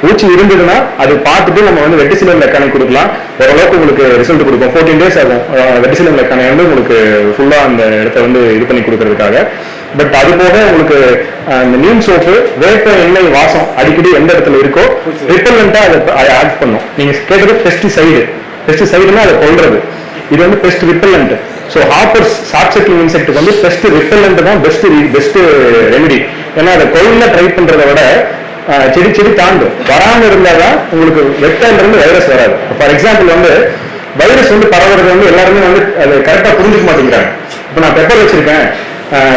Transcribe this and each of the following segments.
பூச்சி இருந்ததுன்னா அது பார்த்துட்டு நம்ம வந்து வெட்டிசிலம் லெக்கானை கொடுக்கலாம். ஓரளவுக்கு உங்களுக்கு ரிசல்ட் கொடுக்கும். ஃபோர்டீன் டேஸ் ஆகும். வெட்டிசிலம் லெக்கானை வந்து உங்களுக்கு ஃபுல்லா அந்த இடத்த வந்து இது பண்ணி கொடுக்கறதுக்காக. பட் அது போக உங்களுக்கு அஹ், இந்த நீம் சோப்பு வேப்ப எண்ணெய் வாசம் அடிக்கடி எந்த இடத்துல இருக்கோ ரிப்பல்லண்டா அதை ஆட் பண்ணும். நீங்க கேட்டது பெஸ்டிசைடு பெஸ்டிசைடுனா அதை கொல்றது. இது வந்து best repellent so hoppers sucking இன்செக்ட்டுக்கு வந்து பெஸ்ட் ரிப்பல்லண்ட் தான் பெஸ்ட் பெஸ்ட் ரெமெடி ஏன்னா அதை கொல்ல ட்ரை பண்றதை விட செடி செடி தாண்டும். வராமல் இருந்தால் தான் உங்களுக்கு வெட்டிலிருந்து வைரஸ் வராது. ஃபார் எக்ஸாம்பிள் வந்து வைரஸ் வந்து பரவுறது வந்து எல்லாருமே வந்து அது கரெக்டாக புரிஞ்சுக்க மாட்டேங்கிறாங்க. இப்போ நான் பெப்பர் வச்சிருக்கேன்.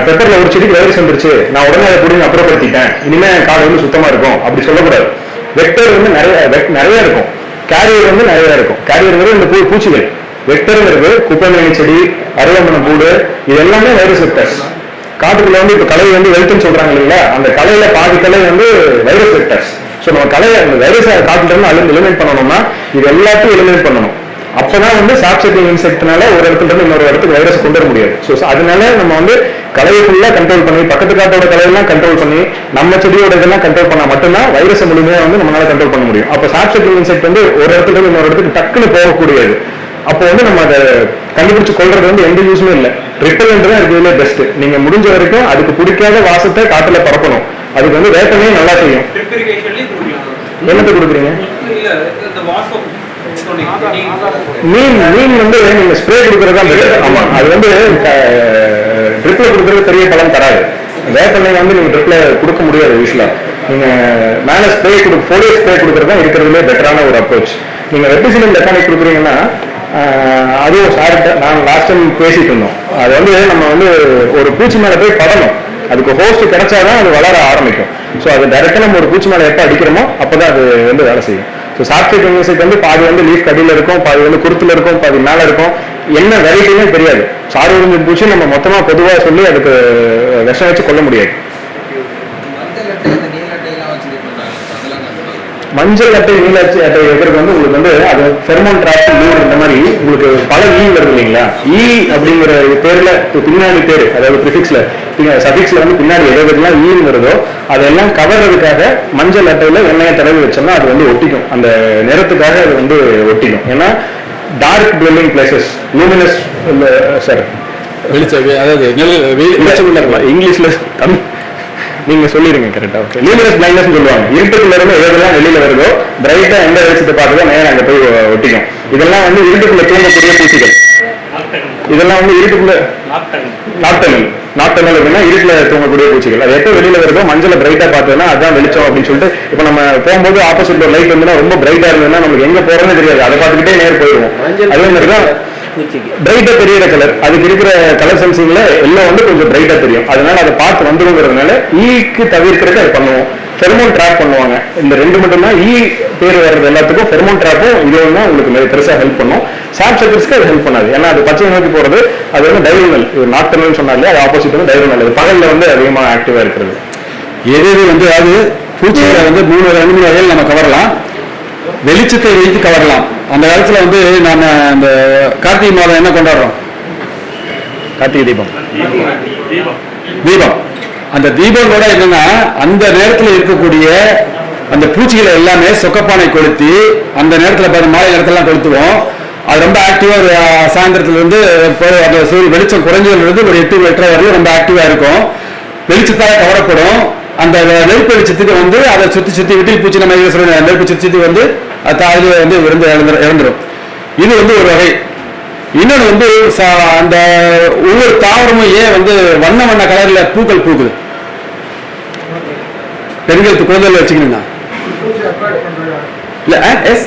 பெப்பரில் ஒரு செடிக்கு வைரஸ் வந்துருச்சு. நான் உடனே அதை புரிஞ்சு அப்புறப்படுத்திட்டேன். இனிமே காடு வந்து சுத்தமாக இருக்கும். அப்படி சொல்லக்கூடாது. வெக்டர் வந்து நிறைய நிறைய இருக்கும். கேரியர் வந்து நிறைய இருக்கும். கேரியர்ங்கிறது இந்த பூ பூச்சிகள். வெக்டருங்கிறது குப்பைமேனி செடி அருவமன பூடு இது எல்லாமே வைரஸ் வெக்டர்ஸ் காட்டுக்குள்ள வந்து இப்ப கலை வந்து வெல்த்துன்னு சொல்றாங்க இல்லைங்களா? அந்த கலையில பாதி கலை வந்து வைரஸ் வெக்டர்ஸ் ஸோ நம்ம கலையை அந்த வைரஸை காட்டுல இருந்து அழிந்து எலிமினேட் பண்ணணும்னா இது எல்லாத்தையும் எலிமினேட் பண்ணணும். அப்பதான் வந்து சாப்செட்டிங் இன்செக்ட்னால ஒரு இடத்துல இருந்து இன்னொரு இடத்துக்கு வைரஸ் கொண்டு வர முடியாது. ஸோ அதனால நம்ம வந்து கலையை ஃபுல்லா கண்ட்ரோல் பண்ணி பக்கத்து காட்டோட கலையெல்லாம் கண்ட்ரோல் பண்ணி நம்ம செடியோட இதெல்லாம் கண்ட்ரோல் பண்ணா மட்டும்தான் வைரஸ் முழுமையா வந்து நம்மளால கண்ட்ரோல் பண்ண முடியும். அப்ப சாப்செட்டிங் இன்செக்ட் வந்து ஒரு இடத்துல இருந்து இன்னொரு இடத்துக்கு டக்குன்னு போகக்கூடியது. அப்போ வந்து நம்ம அதை கண்டுபிடிச்சு கொள்றது வந்து எந்த யூஸுமே இல்லை. ரிட்டர்ன்றது தான் இருக்கிறதுல பெஸ்ட் நீங்க முடிஞ்ச வரைக்கும் அதுக்கு பிடிக்காத வாசத்தை காட்டுல பறக்கணும் அதுக்கு வந்து வேட்டமே நல்லா செய்யும். என்னத்தை கொடுக்குறீங்க? மீன் மீன் வந்து நீங்க ஸ்ப்ரே கொடுக்கறதா தான் ஆமா அது வந்து ட்ரிப்ல கொடுக்கறது பெரிய பலன் தராது. வேப்பெண்ணெய் வந்து நீங்க ட்ரிப்ல கொடுக்க முடியாது யூஸ்வலா நீங்க மேல ஸ்ப்ரே கொடு ஃபோலியோ ஸ்ப்ரே கொடுக்கறது தான் இருக்கிறதுலே பெட்டரான ஒரு அப்ரோச் நீங்க வெட்டிசிலின் மெக்கானிக் கொடுக்குறீங்கன்னா அதுவும் சார்ட்ட நான் லாஸ்ட் டைம் பேசிட்டு இருந்தோம். அது வந்து நம்ம வந்து ஒரு பூச்சி மேலே போய் படணும். அதுக்கு ஹோஸ்ட் கிடைச்சாதான் அது வளர ஆரம்பிக்கும். ஸோ அது டைரெக்டாக நம்ம ஒரு பூச்சி மேலே எப்போ அடிக்கிறோமோ அப்பதான் அது வந்து வேலை செய்யும். ஸோ சாப்ட்வேர் இன்செக்ட் வந்து பாதி வந்து லீஃப் கடியில் இருக்கும் பாதி வந்து குருத்தில் இருக்கும் பாதி மேலே இருக்கும். என்ன வெரைட்டினே தெரியாது. சாறு உறிஞ்சு பூச்சி நம்ம மொத்தமாக பொதுவாக சொல்லி அதுக்கு விஷம் வச்சு கொல்ல முடியாது. மஞ்சள் அட்டை இந்த நீல அட்டை வைக்கிறது வந்து உங்களுக்கு வந்து அது ஃபெர்மோன் டிராப் லூர் இந்த மாதிரி உங்களுக்கு பல ஈ வருது இல்லைங்களா? ஈ அப்படிங்கிற பேர்ல பின்னாடி பேரு அதாவது ப்ரிஃபிக்ஸ்ல சஃபிக்ஸ்ல வந்து பின்னாடி எது எதுலாம் ஈன்னு வருதோ அதெல்லாம் கவர்றதுக்காக மஞ்சள் அட்டையில எண்ணெயை தடவி வச்சோம்னா அது வந்து ஒட்டிக்கும். அந்த நிறத்துக்காக அது வந்து ஒட்டிக்கும். ஏன்னா dark dwelling places luminous sir அதாவது வெளிச்சம் இருக்கும். இங்கிலீஷ்ல தமிழ். நீங்க சொல்லிருங்க கரெக்டா ஓகே லூமினஸ் பிளைண்ட்னஸ் சொல்லுவாங்க. இருட்டுக்குள்ள இருந்து எதெல்லாம் வெளியில வருதோ பிரைட்டா எந்த வெளிச்சத்தை பார்த்து தான் நேரம் அங்க போய் ஒட்டிக்கும். இதெல்லாம் வந்து இருட்டுக்குள்ள தூங்கக்கூடிய பூச்சிகள். இதெல்லாம் வந்து இருட்டுக்குள்ள நாட்டனல் நாட்டனல் அப்படின்னா இருட்டுல தூங்கக்கூடிய பூச்சிகள். அது எப்போ வெளியில வருதோ மஞ்சள பிரைட்டா பார்த்தோம்னா அதான் வெளிச்சம் அப்படின்னு சொல்லிட்டு இப்போ நம்ம போகும்போது ஆப்போசிட்ல ஒரு லைட் வந்துன்னா ரொம்ப பிரைட்டா இருந்ததுன்னா நமக்கு எங்க போறோம்னு தெரியாது. அதை பார்த்துக்கிட்டே நேர் போயிடுவோம். அதே மாதிரி தான் பிரைட்டா தெரியுற கலர் அதுக்கு இருக்கிற கலர் சென்சிங்ல எல்லாம் வந்து கொஞ்சம் பிரைட்டா தெரியும். அதனால அதை பார்த்து வந்துருங்கிறதுனால ஈக்கு தவிர்க்கிறதுக்கு அதை பண்ணுவோம். ஃபெர்மோன் ட்ராப் பண்ணுவாங்க. இந்த ரெண்டு மட்டும் தான் ஈ பேர் வர்றது எல்லாத்துக்கும் ஃபெர்மோன் ட்ராப்பும் இது ஒன்று உங்களுக்கு மிக பெருசா ஹெல்ப் பண்ணும். சாப் செக்கர்ஸ்க்கு அது ஹெல்ப் பண்ணாது. ஏன்னா அது பச்சை நோக்கி போறது அது வந்து டைரோனல் இது நாட்டனல் சொன்னாலே அது ஆப்போசிட் வந்து டைரோனல் அது பகல்ல வந்து அதிகமா ஆக்டிவா இருக்கிறது. எது வந்து அதாவது பூச்சிகளை வந்து மூணு ரெண்டு மூணு வகையில் நம்ம கவரலாம். வெளிச்சத்தை வைத்து கவரலாம். அந்த காலத்தில் வந்து நாம் அந்த கார்த்திகை மாதம் என்ன கொண்டாடுறோம்? கார்த்திகை தீபம். தீபம். அந்த தீபம் கூட என்னன்னா அந்த நேரத்தில் இருக்கக்கூடிய அந்த பூச்சிகளை எல்லாமே சொக்கப்பானை கொளுத்தி அந்த நேரத்தில் பாருங்க மாலை நேரத்தெல்லாம் கொளுத்துவோம். அது ரொம்ப ஆக்டிவாக ஒரு சாயந்தரத்துலேருந்து அந்த சூரிய வெளிச்சம் குறைஞ்சதுலேருந்து ஒரு எட்டு எட்டரை வரையும் ரொம்ப ஆக்டிவாக இருக்கும். வெளிச்சத்தால் கவரப்படும். அந்த நெருப்பு வெளிச்சத்துக்கு வந்து அதை சுத்தி சுத்தி விட்டில் பூச்சி நம்ம இதுல நெருப்பு சுத்தி சுத்தி வந்து அது வந்து விருந்து இறந்துடும் இது வந்து ஒரு வகை. இன்னொன்று வந்து அந்த ஒவ்வொரு தாவரமும் ஏன் வந்து வண்ண வண்ண கலர்ல பூக்கள் பூக்குது? பெண்கள் குழந்தைகள் வச்சுக்கணுங்க yes.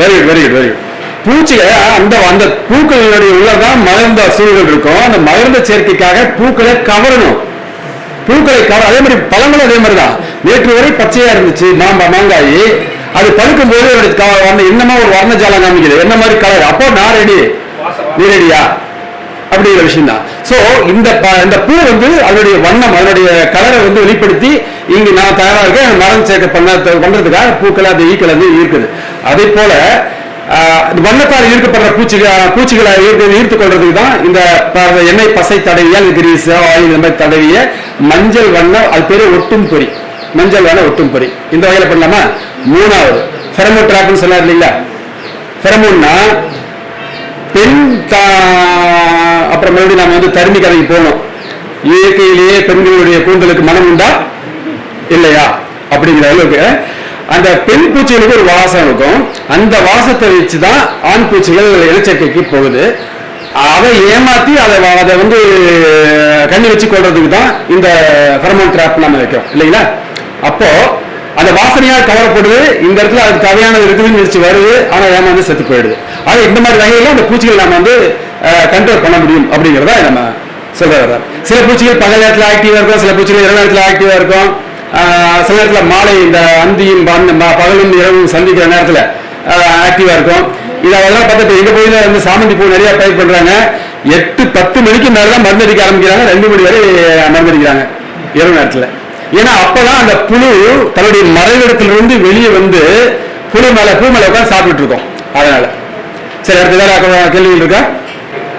Very good very good very good பூச்சிகளை அந்த அந்த பூக்களுடைய உள்ளதான் மலர்ந்த சூழல் இருக்கும். அந்த மலர்ந்த சேர்க்கைக்காக பூக்களை கவரணும். பூக்களை கவர் அதே மாதிரி பழங்களும் அதே மாதிரி தான். நேற்று வரை பச்சையா இருந்துச்சு மாம்பா மாங்காய். அது பழுக்கும் போது என்னமா ஒரு வர்ணஜாலம் காமிக்கிறது என்ன மாதிரி கலர் அப்போ நான் ரெடி நீ ரெடியா அப்படிங்கிற விஷயம் தான் சோ இந்த ப- இந்த பூ வந்து அதனுடைய வண்ணம் அதனுடைய கலரை வந்து வெளிப்படுத்தி இங்கு நான் தயாராக இருக்கேன். மரம் சேர்க்க பண்ண பண்றதுக்காக பூக்களை அந்த ஈக்கள் வந்து ஈர்க்குது. அதே போல வண்ணத்தால் ஈர்க்கப்படுற பூச்சிகள் பூச்சிகளை ஈர்த்து ஈர்த்து கொள்றதுக்கு தான் இந்த ப- எண்ணெய் பசை தடவியால் கிரீஸ் ஆயில் இந்த மாதிரி தடவிய மஞ்சள் வண்ணம் அது பேர் ஒட்டும் பொறி. மஞ்சள் வண்ண ஒட்டும் பொறி. இந்த வகையில பண்ணலாமா? மூணாவது ஃபெரமோ ட்ராப்னு சொன்னார் இல்லைங்களா? ஃபெரமோன்னா பெண் தா அப்புறம் மறுபடியும் நாம வந்து தருமி கதைக்கு போகணும். இயற்கையிலேயே பெண்களுடைய கூந்தலுக்கு மனம் உண்டா? இல்லையா? அப்படிங்கிற அளவுக்கு அந்த பெண் பூச்சிகளுக்கு ஒரு வாசம் இருக்கும். அந்த வாசத்தை வச்சு தான் ஆண் பூச்சிகள் இனச்சேர்க்கைக்கு போகுது. அதை ஏமாத்தி அதை அதை வந்து கண்ணி வச்சு கொள்றதுக்கு தான் இந்த ஃபெரமோன் ட்ராப் நம்ம வைக்கிறோம். இல்லைங்களா? அப்போ அந்த வாசனையால் கவரப்படுது இந்த இடத்துல அதுக்கு தேவையானது இருக்குதுன்னு நினைச்சு வருது. ஆனா ஏமாந்து செத்து போயிடுது. ஆனா இந்த மாதிரி வகையில அந்த பூச்சிகள் நம்ம வந்து கண்ட்ரோல் பண்ண முடியும் அப்படிங்கிறத நம்ம சொல்ல வர்றோம் சில பூச்சிகள் பகல் நேரத்தில் ஆக்டிவா இருக்கும். சில பூச்சிகள் இரவு நேரத்தில் ஆக்டிவா இருக்கும். சில நேரத்தில் மாலை இந்த அந்தியும் பகலும் இரவும் சந்திக்கிற நேரத்தில் ஆக்டிவாக இருக்கும். இதெல்லாம் அதெல்லாம் பார்த்துட்டு எங்க வந்து சாமந்தி பூ நிறையா பயிர் பண்ணுறாங்க எட்டு பத்து மணிக்கு மேலே தான் மருந்து அடிக்க ஆரம்பிக்கிறாங்க. ரெண்டு மணி வரை மருந்து அடிக்கிறாங்க இரவு நேரத்தில். ஏன்னா அப்பதான் அந்த புழு தன்னுடைய மறைவிடத்திலிருந்து வெளியே வந்து புழு மேலே பூ மேலே உட்காந்து சாப்பிட்டுட்டு இருக்கோம். அதனால். சரி அடுத்த வேற கேள்விகள் இருக்கா?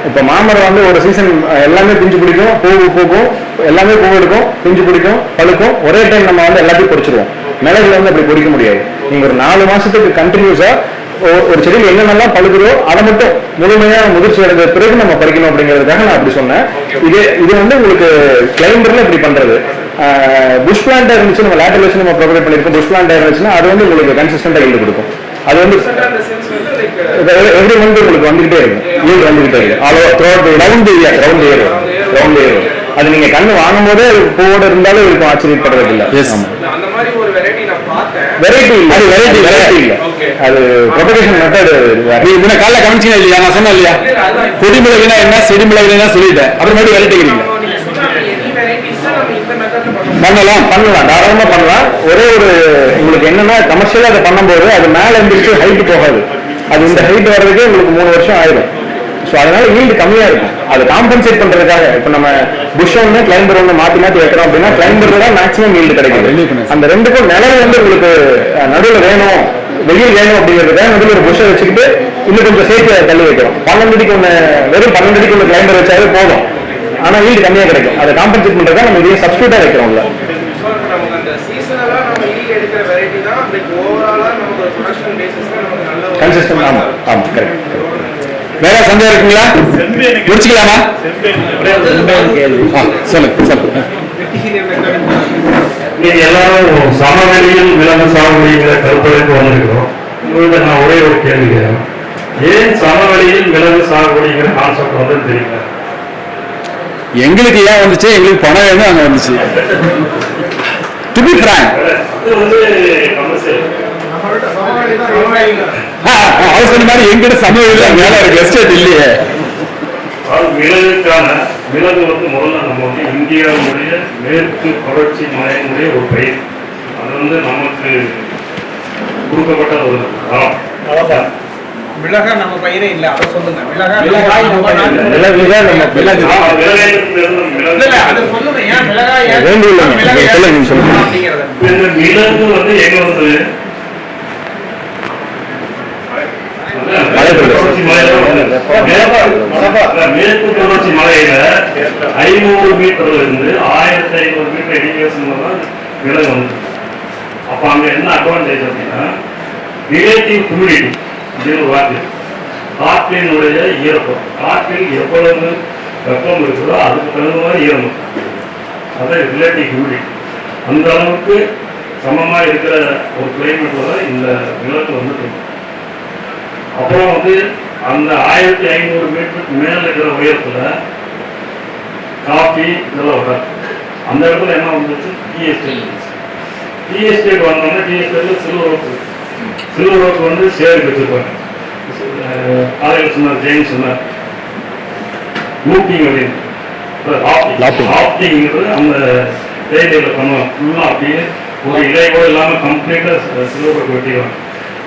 இப்போ மாமரம் வந்து ஒரு சீசன் எல்லாமே பிஞ்சு பிடிக்கும். பூ பூக்கும். எல்லாமே பூ எடுக்கும். பிஞ்சு பிடிக்கும். பழுக்கும். ஒரே டைம் நம்ம வந்து எல்லாத்தையும் பொறிச்சிருவோம் மிளகுல வந்து அப்படி பொறிக்க முடியாது. நீங்கள் ஒரு நாலு மாசத்துக்கு கண்டினியூஸா ஒரு செடியில் என்னென்னலாம் பழுகுதோ அதை மட்டும் முழுமையாக முதிர்ச்சி அடைந்த பிறகு நம்ம பறிக்கணும் அப்படிங்கிறதுக்காக நான் அப்படி சொன்னேன். இது இது வந்து உங்களுக்கு கிளைம்பர்ல இப்படி பண்றது. புஷ் பிளான்டா இருந்துச்சு நம்ம லேட்டர் வச்சு நம்ம ப்ரொவைட் பண்ணிருக்கோம் புஷ் பிளான்டா இருந்துச்சுன்னா அது வந்து உங்களுக்கு கன்சிஸ்டன்டா ஈல்டு கொடுக்கும். அது வந்து எவ்ரி மந்த் உங்களுக்கு வந்துகிட்டே இருக்கும். ஈல்டு வந்துகிட்டே இருக்கு all over through round area round area round area அது நீங்க கண்ணு வாங்கும் போதே அது பூவோட இருந்தாலும் இருக்கும் ஆச்சரியப்படுறது இல்ல. Yes. ஆமா. அந்த மாதிரி ஒரு வெரைட்டி வெரைட்டி இல்ல. அது இல்ல. வெரைட்டி இல்ல. அது ப்ரொபகேஷன் மெத்தட் நீ முன்ன காலைல கவனிச்சீங்க இல்லையா? நான் சொன்னேன் இல்லையா? கொடி மிளகுனா என்ன செடி மிளகுனா சொல்லிட்டேன். அப்புறம் மறுபடியும் வெரைட்டி கிடைக்கல நீங்க சொன்ன எனி வெரைட்டிஸ் நம்ம இந்த மெத்தட்ல பண்ணலாம் பண்ணலாம். பண்ணலாம் தாராளமா பண்ணலாம். ஒரே ஒரு உங்களுக்கு என்னன்னா கமர்ஷியலா அதை பண்ணும்போது அது மேல இருந்துச்சு ஹைட் போகாது. அது இந்த ஹைட் வர்றதுக்கே உங்களுக்கு மூணு வருஷம் ஆயிடும் ஸோ அதனால ஈல்டு கம்மியா இருக்கும். அது காம்பன்சேட் பண்றதுக்காக. இப்போ நம்ம புஷ் ஒன்று கிளைம்பர் ஒன்று மாத்தி மாத்தி வைக்கிறோம் அப்படின்னா கிளைம்பர்ல தான் மேக்ஸிமம் ஈல்டு கிடைக்கும் அந்த ரெண்டுக்கும் நிழல் வந்து உங்களுக்கு நடுவுல வேணும். வெயில் வேணும் அப்படிங்கிறதுக்காக நடுவில் ஒரு புஷ்ஷை வச்சுக்கிட்டு இன்னும் கொஞ்சம் சேர்த்து தள்ளி வைக்கிறோம் பன்னெண்டு அடிக்கு ஒன்று வெறும் பன்னெண்டு அடிக்கு ஒன்று கிளைம்பர் வச்சாலே போதும். ஆனா ஈடு கம்மியா கிடைக்கும். அதை காம்பன்சேட் பண்றதா நம்ம இதையும் சப்ஸ்டியூட்டா வைக்கிறோம்ல. தான் கன்சிஸ்டன்ட் ஆமா ஆமா கரெக்ட் வேற சந்தேகம் இருக்குங்களா? முடிச்சுக்கலாமா? சொல்லுங்க சொல்லுங்க. எல்லாரும் சமவெளியில் விலங்கு சாகுபடிங்கிற கருப்பதற்கு வந்திருக்கிறோம். உங்கள்கிட்ட நான் ஒரே ஒரு கேள்வி கேட்கிறேன். ஏன் சமவெளியில் விலங்கு சாகுபடிங்கிற கான்செப்ட் வந்து தெரியல எங்களுக்கு ஏன் வந்துச்சு? எங்களுக்கு பணம் வேணும் அங்க வந்துச்சு. To be frank. அவர் சொன்ன மாதிரி எங்கிட்ட சமூக மேல இருக்கு எஸ்டேட் இல்லையே. மிளகுக்கான மிளகு வந்து முதல்ல நம்ம வந்து இந்தியாவுடைய மேற்கு தொடர்ச்சி மலையினுடைய ஒரு பயிர். அது வந்து நமக்கு கொடுக்கப்பட்ட ஒரு மிளகா நம்ம பயிரே இல்ல அதை சொல்லுங்க. நம்ம. மிளகுதான் நம்ம மிளகு இல்ல. இல்ல அது சொல்லுங்க. ஏன் வேண்டிய சொல்லுங்க, சொல்லுங்க. அப்படிங்கறத. வந்து எங்க மேற்கு- மேற்கு தொடர்ச்சி மலையில ஐநூறு மீட்டர்ல இருந்து ஆயிரத்தி ஐநூறு மீட்டர் எலிவேஷன் தான் மிளகு வந்து அப்ப அங்க என்ன அட்வான்டேஜ் அப்படின்னா ரிலேட்டிவ் ஹியூமிடிட்டி இது வாக்கில் காற்றினுடைய ஈரப்பம் காற்றில் எவ்வளவு வெப்பம் இருக்குதோ அதுக்கு தகுந்த மாதிரி ஈரம் அதான் ரிலேட்டிவ் ஹியூமிடிட்டி அந்த அளவுக்கு சமமாக இருக்கிற ஒரு கிளைமேட்டில் தான் இந்த விளக்கு வந்து அப்புறம் வந்து அந்த ஆயிரத்தி ஐநூறு மீட்டருக்கு மேலே இருக்கிற உயரத்தில் காஃபி இதெல்லாம் வராது. அந்த இடத்துல என்ன வந்துச்சு? டீ எஸ்டேட் டீ எஸ்டேட் வந்தோம்னா டீ எஸ்டேட்ல சில்வர் சில்வர் ரோக்கு வந்து சேருக்கு வச்சிருப்பாங்க சொன்னார் ஜெயின் சொன்னார். லூட்டிங் அப்படின்னு லாப்டிங்கிறது அந்த தேயிலையில பண்ணுவாங்க ஃபுல்லாக அப்படியே ஒரு இலை கூட இல்லாமல் கம்ப்ளீட்டாக சில்வர் ரோக் வெட்டிடுவாங்க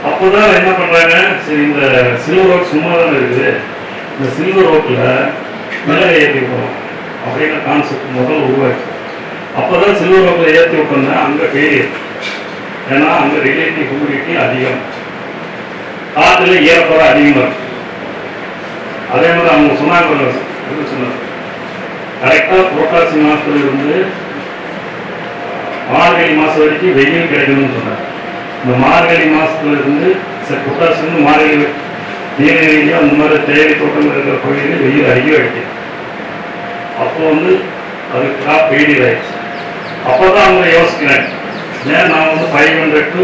அப்போதான் என்ன பண்றாங்க? சரி இந்த சில்வர் ரோக் சும்மா தானே இருக்குது. இந்த சில்வர் ரோக்கில் மிளகை ஏற்றி விட்டோம் அப்படிங்கிற கான்செப்ட் முதல்ல உருவாச்சு. அப்போதான் சில்வர் ரோக்கில் ஏற்றி விட்டோம்னா அங்கே ஃபெயிலியர் ஏன்னா அங்கே ரிலேட்டிவ் ஹியூமிடிட்டி அதிகம். காற்றுல ஈரப்பதம் அதிகமாக இருக்கும் அதே மாதிரி அவங்க சொன்னாங்க சொன்னாங்க கரெக்டாக புரட்டாசி மாதத்துல இருந்து மார்கழி மாதம் வரைக்கும் வெயில் கிடைக்கணும்னு சொன்னாங்க இந்த மார்கழி மாதத்துல இருந்து ச- புத்தாசு மார்கழி நீலகிரிலையும் அந்த மாதிரி தேவை தோட்டம் இருக்கிற பகுதியில் வெயில் அதிகம் அடிக்கும் அப்போ வந்து அது கிராப் ஃபெயிலியர் ஆயிடுச்சு. அப்போ தான் அவங்க யோசிக்கிறேன் ஏன் நான் வந்து five hundred to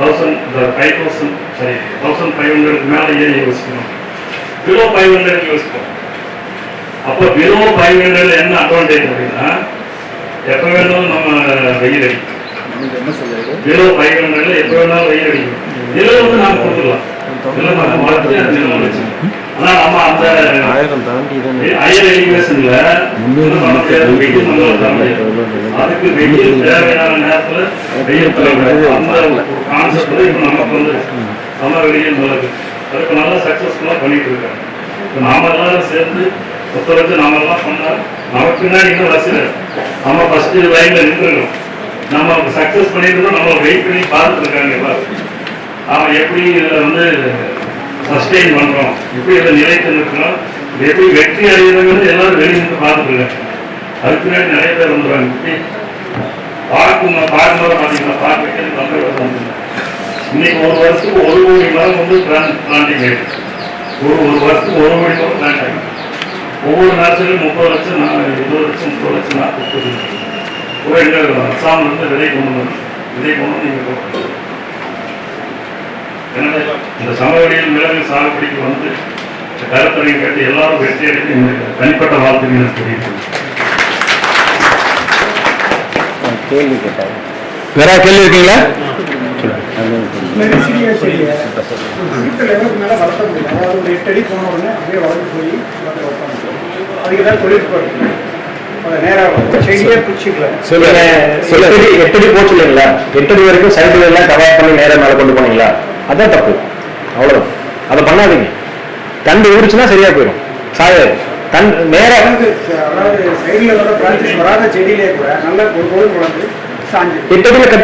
thousand five thousand sorry thousand five ஹண்ட்ரட்க்கு மேலே ஏன் யோசிக்கணும். பிலோ ஃபைவ் ஹண்ட்ரட் யோசிப்போம். அப்போ பிலோ ஃபைவ் ஹண்ட்ரட்ல என்ன அட்வான்டேஜ் அப்படின்னா எப்போ வேணாலும் நம்ம வெயில் அடிக்கும். பிலோ ஃபைவ் ஹண்ட்ரட்ல எப்போ வேணாலும் வெயில் அடிக்கும். இதில் வந்து நாம கொடுத்துடலாம். இதில் நம்ம வளர்த்து ஆயிரம் தாண்டி அதுக்கு நல்லா சக்சஸ்ஃபுல்லாக பண்ணிட்டு இருக்காங்க. நாம எல்லாரும் சேர்ந்து ஒத்துழைச்சு நாம எல்லாம் பண்ணா நமக்கு பின்னாடி இன்னும் ரசிகர் நம்ம ஃபர்ஸ்ட் லைன்ல நின்றுடும் நம்ம சக்சஸ் பண்ணிட்டு நம்ம வெயிட் பண்ணி பார்த்துட்டு இருக்காங்க எல்லாரும். அவன் எப்படி இதில் வந்து சஸ்டெயின் பண்ணுறோம் எப்படி அதை நிலைத்து நிற்கிறோம் இது எப்படி வெற்றி அடைகிறோங்கிறது எல்லாரும் வெளியே பார்த்துருக்காங்க பார்த்துட்டு அதுக்கு முன்னாடி நிறைய பேர் வந்துடுறாங்க இப்படி பார்க்கும் பார்க்கும்போது பார்த்தீங்கன்னா பார்க்க வைக்கிறது நல்ல இன்னைக்கு ஒரு வருஷத்துக்கு ஒரு கோடி மரம் வந்து பிளான்டிங் ஆகிடுச்சு ஒரு ஒரு வருஷத்துக்கு ஒரு கோடி மரம் பிளான்ட் ஆகிடும் ஒவ்வொரு நேரத்துலையும் முப்பது லட்சம் நா- இருபது லட்சம் முப்பது லட்சம் நாற்பது லட்சம். கூட எங்க விதை கொண்டு வந்து விதை கொண்டு வந்து இங்க எனவே இந்த சமவெளியில் மிளகு சாகுபடிக்கு வந்து இந்த கருத்தரையும் கேட்டு எல்லாரும் வெற்றி அடைந்து இந்த தனிப்பட்ட வாழ்த்துக்கள் தெரிவிக்கிறேன் கேள்வி கேட்டாங்க வேற கேள்வி இருக்கீங்களா? எட்டடி எட்டடி போச்சு இல்லைங்களா? எட்டடி வரைக்கும் சைடுல எல்லாம் கவர் பண்ணி நேரா மேல கொண்டு போனீங்களா? அதான் தப்பு. அவ்வளவுதான். அதை பண்ணாதீங்க. தண்டு ஊறிச்சுன்னா சரியா போயிடும் சாயாது தன் நேரா செடியிலே கூட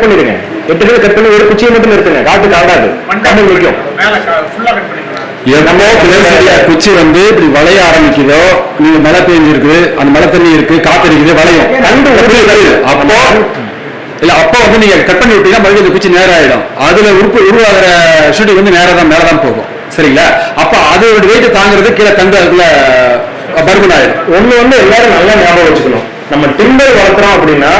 பண்ணிடுங்க. எட்டடியில கட் பண்ணி ஒரு குச்சியை மட்டும் நிறுத்துங்க. காத்து காடாது கண்ணு நிற்கும் மேலே ஃபுல்லாக கட் பண்ணிக்கலாம் என்னமோ பிளேஸ்ல குச்சி வந்து இப்படி வளைய ஆரம்பிக்குதோ நீங்க மழை பெஞ்சிருக்கு அந்த மழை தண்ணி இருக்கு வளையும். கண்டு புரியுது, புரியுது. அப்போ இல்ல அப்போ வந்து நீங்க கட் பண்ணி விட்டீங்கன்னா மறுபடியும் இந்த குச்சி நேரம் ஆயிடும் அதுல உருப்பு உருவாகிற ஷூட்டிங் வந்து நேரம் தான் மேல தான் போகும். சரிங்களா? அப்ப அதோட வெயிட் தாங்கிறது கீழே தண்டு அதுல பருமன் ஆயிடும். ஒண்ணு வந்து எல்லாரும் நல்லா ஞாபகம் வச்சுக்கணும். நம்ம டிம்பர் வளர்க்குறோம் அப்படின்னா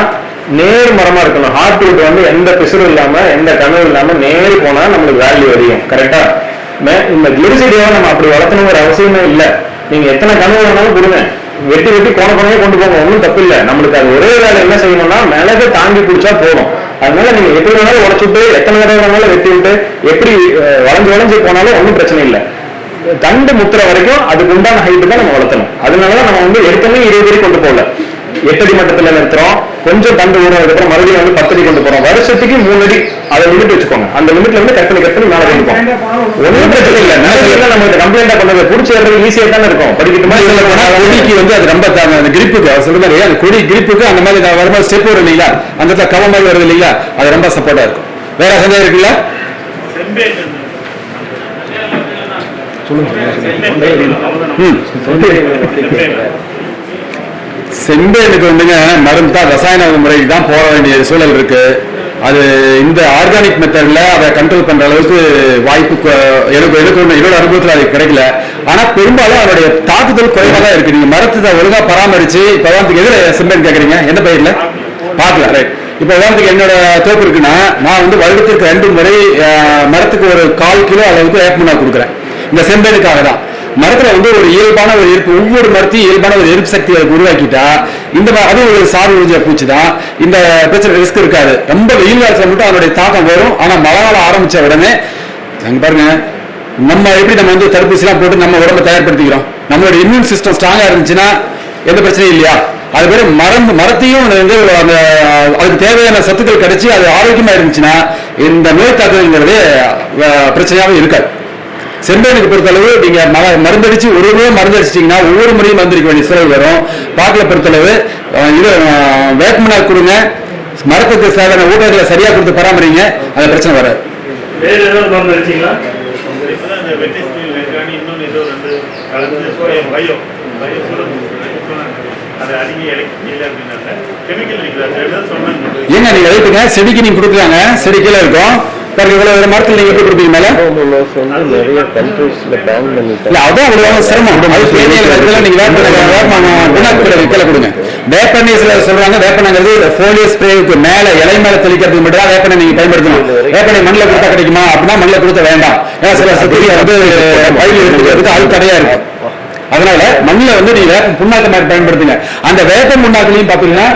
நேர் மரமா இருக்கணும். ஹார்ட் வுட் வந்து எந்த பிசுறும் இல்லாம எந்த கனவு இல்லாம நேர் போனா நம்மளுக்கு வேல்யூ அதிகம். கரெக்டா இந்த கிளிரிசிடியாவை நம்ம அப்படி வளர்த்தணுங்கிற அவசியமே இல்லை. நீங்க எத்தனை கனவு வேணாலும் கொடுங்க. வெட்டி வெட்டி கோண கோணையே கொண்டு போங்க. ஒன்றும் தப்பு இல்லை நம்மளுக்கு அது ஒரே வேலை என்ன செய்யணும்னா மிளகு தாங்கி பிடிச்சா போதும். அதனால நீங்க எப்படி வேணாலும் உடச்சுட்டு எத்தனை தடவை வேணாலும் வெட்டி விட்டு எப்படி வளைஞ்சு வளைஞ்சு போனாலும் ஒன்றும் பிரச்சனை இல்லை. தண்டு முத்துற வரைக்கும் அதுக்கு உண்டான ஹைட்டு தான் நம்ம வளர்த்தணும். அதனாலதான் நம்ம வந்து எடுத்தோன்னே இருபது அடி கொண்டு போகல. எட்டடி மட்டத்துல நிறுத்துறோம். கொஞ்சம் தண்டு ஊறினதுக்கு அப்புறம் மறுபடியும் வந்து பத்து அடி கொண்டு போறோம். வருஷத்துக்கு மூணு அடி. அதை லிமிட் வச்சுக்கோங்க. அந்த லிமிட்ல வந்து கட் பண்ணி மேல கொண்டு போவோம். ஒன்றும் பிரச்சனை இல்லை. நேரத்துல நம்ம இந்த கம்ப்ளைண்டா பண்றது பிடிச்சி ஏறது ஈஸியா தானே இருக்கும். படிக்கட்டுமா போனா கொடிக்கு வந்து அது ரொம்ப அந்த கிரிப்புக்கு அவர் சொல்ற மாதிரி அந்த கொடி கிரிப்புக்கு அந்த மாதிரி நான் வரும்போது ஸ்டெப் வரும் இல்லைங்களா? அந்த இடத்துல கவ மாதிரி வருது இல்லைங்களா? அது ரொம்ப சப்போர்ட்டா இருக்கும். வேற சந்தேகம் இருக்குல்ல? ம். செம்பேனுக்கு வந்துங்க மருந்து தான் ரசாயன முறைக்கு தான் போக வேண்டிய சூழல் இருக்கு. அது இந்த ஆர்கானிக் மெத்தடில் அதை கண்ட்ரோல் பண்ணுற அளவுக்கு வாய்ப்பு எனக்கு எனக்கு என்னோட அனுபவத்தில் அது கிடைக்கல. ஆனால் பெரும்பாலும் அதனுடைய தாக்குதல் குறைவாக தான் இருக்கு. நீங்கள் மரத்தை ஒழுங்காக பராமரித்து இப்போ உதாரணத்துக்கு எதில் செம்பேன் கேட்குறீங்க எந்த பயிரில்? பார்க்கல ரைட் இப்போ உதாரணத்துக்கு என்னோட தோப்பு இருக்குன்னா நான் வந்து வருடத்திற்கு ரெண்டு முறை மரத்துக்கு ஒரு கால் கிலோ அளவுக்கு வேப்பமுன்னா கொடுக்குறேன். இந்த செம்பேனுக்காக தான். மரத்துல வந்து ஒரு இயல்பான ஒரு எரிப்பு ஒவ்வொரு மரத்தையும் இயல்பான ஒரு எதிர்ப்பு சக்தி அதுக்கு உருவாக்கிட்டா இந்த ம- அது ஒரு சாறு உறிஞ்ச பூச்சி தான் இந்த பிரச்சனை ரிஸ்க் இருக்காது. ரொம்ப வெயில் காலத்துல மட்டும் அதனுடைய தாக்கம் வரும். ஆனா மழை காலம் ஆரம்பிச்ச உடனே பாருங்க நம்ம எப்படி நம்ம வந்து தடுப்பூசிலாம் போட்டு நம்ம உடம்ப தயார்படுத்திக்கிறோம்? நம்மளோட இம்யூன் சிஸ்டம் ஸ்ட்ராங்கா இருந்துச்சுன்னா எந்த பிரச்சனையும் இல்லையா? அது பேர் மரம் மரத்தையும் வந்து அந்த அதுக்கு தேவையான சத்துக்கள் கிடைச்சி அது ஆரோக்கியமா இருந்துச்சுன்னா இந்த நோய் தாக்குதல்ங்கிறது பிரச்சனையாகவும் இருக்காது. செம்பேனுக்கு பொறுத்தளவு நீங்க மருந்தடிச்சு ஒரு முறை மருந்தடிச்சிட்டீங்கன்னா ஒவ்வொரு முறையும் மருந்தடிக்க வேண்டிய செலவு வரும். பாட்டில பொறுத்தளவு இது வேப்பமனா கொடுங்க. மரத்துக்கு தேவையான ஊட்டங்களை சரியா கொடுத்து பராமரிங்க. அந்த பிரச்சனை வராது. வேற ஏதாவது அதை அது ஏங்க நீங்க செடிக்கு நீங்க கொடுக்குறாங்க செடி கீழே இருக்கும். இவ்வளவு மரத்தில் நீங்க எப்படி கொடுப்பீங்க மேல நிறைய கண்ட்ரீஸ்ல பேன் இல்ல பண்ணிட்டாங்க அதான் அவ்வளவு சிரமம் அது இதெல்லாம் நீங்க வேப்ப வேப்ப குணாக்குற கீழே கொடுங்க. வேப்பநீஸ்ல சொல்றாங்க வேப்பனங்கிறது ஃபோலியோ ஸ்ப்ரேவுக்கு மேல இலை மேல தெளிக்கிறதுக்கு மட்டும் தான் வேப்பனை நீங்க பயன்படுத்தணும். வேப்பனை மண்ணில் கொடுத்தா கிடைக்குமா? அப்படின்னா மண்ணில் கொடுத்த வேண்டாம். ஏன்னா சில பெரிய வந்து பயிர் எடுத்துக்கிறதுக்கு அது தடையா இருக்கு. அதனால மண்ணில் வந்து நீங்க வேப்ப புண்ணாக்கு மாதிரி பயன்படுத்துங்க. அந்த வேப்ப புண்ணாக்குலையும் பாத்தீங்கன்னா